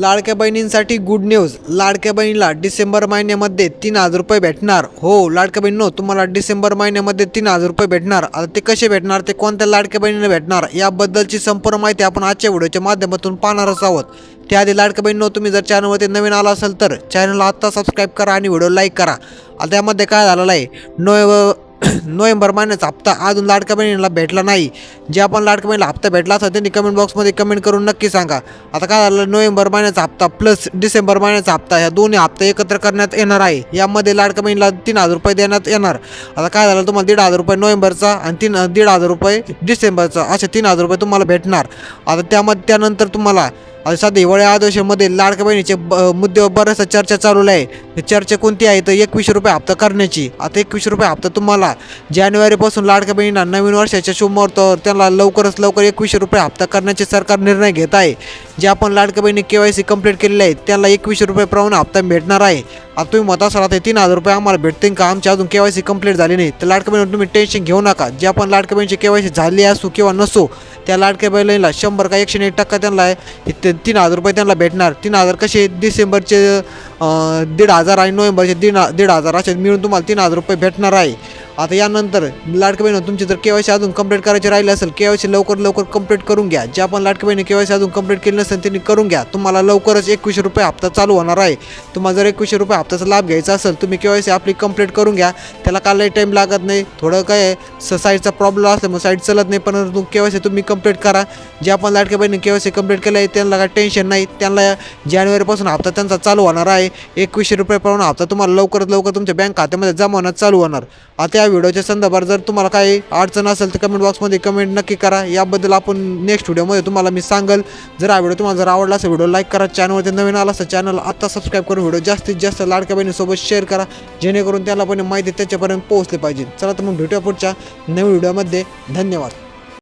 लाडक्या बहिणींसाठी good news लाडक्या बहिणीला डिसेंबर महिन्यामध्ये तीन हजार रुपये भेटणार. हो लाडक्या बहिणीनो तुम्हाला डिसेंबर महिन्यामध्ये तीन हजार रुपये भेटणार. आता ते कसे भेटणार? ते कोणत्या लाडक्या बहिणीला भेटणार? याबद्दलची संपूर्ण माहिती आपण आजच्या व्हिडिओच्या माध्यमातून पाहणारच आहोत. त्याआधी लाडक्या बहिणीनो तुम्ही जर चॅनलवरती नवीन आला असेल तर चॅनलला आत्ता सबस्क्राईब करा आणि व्हिडिओ लाईक करा. आता त्यामध्ये काय झालेलं आहे? नोव्हेंबर नोव्हेंबर महिन्याचा हप्ता अजून लाडक्या बहिणीला भेटला नाही. जे आपण लाडक्या बहिणीला हप्ता भेटला असेल त्यांनी कमेंट बॉक्समध्ये कमेंट करून नक्की सांगा. आता काय झालं? नोव्हेंबर महिन्याचा हप्ता प्लस डिसेंबर महिन्याचा हप्ता ह्या दोन्ही हप्ते एकत्र करण्यात येणार आहे. यामध्ये लाडक्या बहिणीला तीन हजार रुपये देण्यात येणार. आता काय झालं? तुम्हाला दीड हजार रुपये नोव्हेंबरचा आणि तीन दीड हजार रुपये डिसेंबरचा असे तीन हजार रुपये तुम्हाला भेटणार. आता त्यामध्ये त्यानंतर तुम्हाला आता सध्या हिवाळी अधिवेशनमध्ये लाडक्या बहिणीचे ब मुद्द्यावर बऱ्याचशा चर्चा चालू आहे. चर्चा कोणती आहे? तर एकवीसशे रुपये हप्ता करण्याची. आता एकवीसशे रुपये हप्ता तुम्हाला जानेवारीपासून लाडक्या बहिणींना नवीन वर्षाच्या शुभमुहूर्तावर त्यांना लवकरच लवकर एकवीसशे रुपये हप्ता करण्याचे सरकार निर्णय घेत आहे. जे आपण लाडक्या बहिणी के वाय सी कंप्लीट केलेले आहेत त्यांना एकवीसशे रुपये प्रमाणे हप्ता भेटणार आहे. आता तुम्ही मत असाल हे तीन हजार रुपये आम्हाला भेटतील का? आमच्या अजून के वाय सी कंप्लीट झाली नाही. तर लाडक्या बहिणी तुम्ही टेन्शन घेऊ नका. जे आपण लाडक्या बहिणीची के वाय सी झाली असो किंवा नसो त्या लाडक्या बहिणीला शंभर का एकशे एक टक्का त्यांना आहे. ते तीन हजार रुपये त्यांना भेटणार. तीन हजार कसे डिसेंबरचे दीड हजार आणि नोव्हेंबरचे दीड दीड हजार असे मिळून तुम्हाला तीन हजार रुपये भेटणार आहे. आता यानंतर लाडक्या बहिणी तुमची जर के वाय सी अजून कंप्लीट करायची राहिली असेल के वाय सी लवकर लवकर कंप्लीट करून घ्या. जे आपण लाडकी बहिणी के वाय सी अजून कंप्लीट केली नसेल त्यांनी करून घ्या. तुम्हाला लवकरच एकवीसशे रुपये हप्ता चालू होणार आहे. तुम्हाला जर एकवीसशे रुपये हप्त्याचा लाभ घ्यायचा असेल तुम्ही के वाय सी आपली कंप्लीट करून घ्या. त्याला कालही टाईम लागत नाही. थोडं काय आहे, स साईडचा प्रॉब्लेम असल्यामुळे साईड चलत नाही पण के वाय सी तुम्ही कंप्लीट करा. जे आपण लाडक्या बहिणी के वाय सी कंप्लीट केलं आहे त्यांना काय टेन्शन नाही. त्यांना जानेवारीपासून हप्ता त्यांचा चालू होणार आहे. एकवीसशे रुपये प्रमाणे हप्ता तुम्हाला लवकरात लवकर तुमच्या बँक खात्यामध्ये जमा होणार चालू होणार. आता या व्हिडिओच्या संदर्भात जर तुम्हाला काही अडचण असेल तर कमेंट बॉक्समध्ये कमेंट नक्की करा. याबद्दल आपण नेक्स्ट व्हिडिओमध्ये तुम्हाला मी सांगेल. जर हा व्हिडिओ तुम्हाला जर आवडला असेल व्हिडिओ लाईक करा. चॅनलवरती नवीन आला असेल चॅनल आत्ता सबस्क्राईब करून व्हिडिओ जास्तीत जास्त लाडक्या बहिणीसोबत शेअर करा. जेणेकरून त्याला पण माहिती त्याच्यापर्यंत पोहोचली पाहिजे. चला तर मग भेटूया पुढच्या नवीन व्हिडिओमध्ये धन्यवाद.